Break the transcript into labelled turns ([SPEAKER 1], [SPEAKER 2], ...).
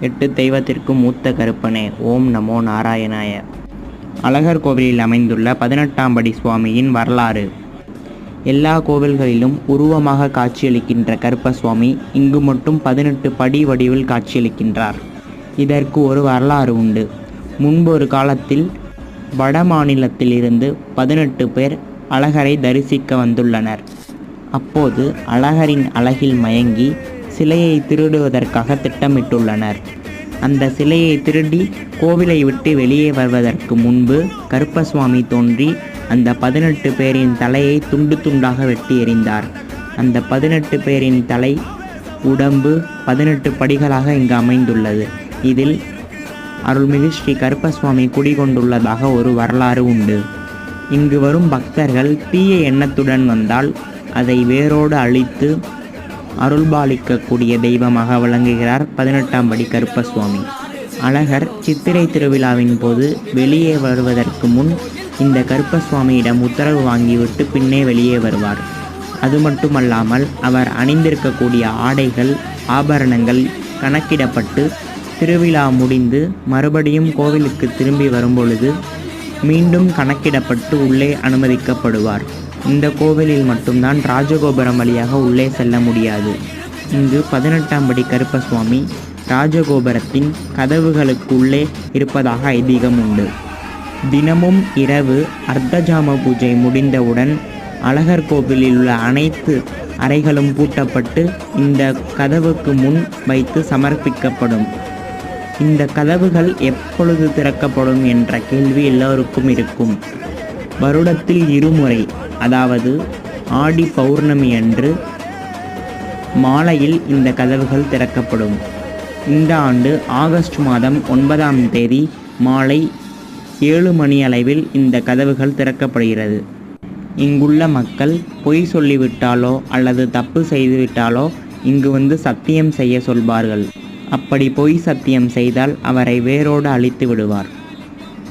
[SPEAKER 1] எட்டு தெய்வத்திற்கும் மூத்த கருப்பனே. ஓம் நமோ நாராயணாய. அழகர் கோவிலில் அமைந்துள்ள பதினெட்டாம் படி சுவாமியின் வரலாறு. எல்லா கோவில்களிலும் உருவமாக காட்சியளிக்கின்ற கருப்பசுவாமி இங்கு மட்டும் பதினெட்டு படி வடிவில் காட்சியளிக்கின்றார். இதற்கு ஒரு வரலாறு உண்டு. முன்பொரு காலத்தில் வட மாநிலத்திலிருந்து பதினெட்டு பேர் அழகரை தரிசிக்க வந்துள்ளனர். அப்போது அழகரின் அழகில் மயங்கி சிலையை திருடுவதற்காக திட்டமிட்டுள்ளனர். அந்த சிலையை திருடி கோவிலை விட்டு வெளியே வருவதற்கு முன்பு கருப்பசுவாமி தோன்றி அந்த பதினெட்டு பேரின் தலையை துண்டு துண்டாக வெட்டி எறிந்தார். அந்த பதினெட்டு பேரின் தலை உடம்பு பதினெட்டு படிகளாக இங்கு அமைந்துள்ளது. இதில் அருள்மிகு ஸ்ரீ கருப்பசுவாமி குடிகொண்டுள்ளதாக ஒரு வரலாறு உண்டு. இங்கு வரும் பக்தர்கள் தீய எண்ணத்துடன் வந்தால் அதை வேரோடு அழித்து அருள்பாலிக்கக்கூடிய தெய்வமாக விளங்குகிறார் பதினெட்டாம் படி கருப்பசுவாமி. அழகர் சித்திரை திருவிழாவின் போது வெளியே வருவதற்கு முன் இந்த கருப்பசுவாமியிடம் உத்தரவு வாங்கிவிட்டு பின்னே வெளியே வருவார். அது மட்டுமல்லாமல் அவர் அணிந்திருக்கக்கூடிய ஆடைகள் ஆபரணங்கள் கணக்கிடப்பட்டு திருவிழா முடிந்து மறுபடியும் கோவிலுக்கு திரும்பி வரும்பொழுது மீண்டும் கணக்கிடப்பட்டு உள்ளே அனுமதிக்கப்படுவார். இந்த கோவிலில் மட்டும்தான் ராஜகோபுரம் வழியாக உள்ளே செல்ல முடியாது. இங்கு பதினெட்டாம் படி கருப்பசுவாமி ராஜகோபுரத்தின் கதவுகளுக்கு உள்ளே இருப்பதாக ஐதீகம் உண்டு. தினமும் இரவு அர்த்தஜாம பூஜை முடிந்தவுடன் அழகர் கோவிலில் உள்ள அனைத்து அறைகளும் பூட்டப்பட்டு இந்த கதவுக்கு முன் வைத்து சமர்ப்பிக்கப்படும். இந்த கதவுகள் எப்பொழுது திறக்கப்படும் என்ற கேள்வி எல்லோருக்கும் இருக்கும். வருடத்தில் இருமுறை அதாவது ஆடி பௌர்ணமி அன்று மாலையில் இந்த கதவுகள் திறக்கப்படும். இந்த ஆண்டு ஆகஸ்ட் மாதம் ஒன்பதாம் தேதி மாலை ஏழு மணி அளவில் இந்த கதவுகள் திறக்கப்படுகிறது. இங்குள்ள மக்கள் பொய் சொல்லிவிட்டாலோ அல்லது தப்பு செய்துவிட்டாலோ இங்கு வந்து சத்தியம் செய்ய சொல்வார்கள். அப்படி பொய் சத்தியம் செய்தால் அவரை வேரோடு அழித்து விடுவார்.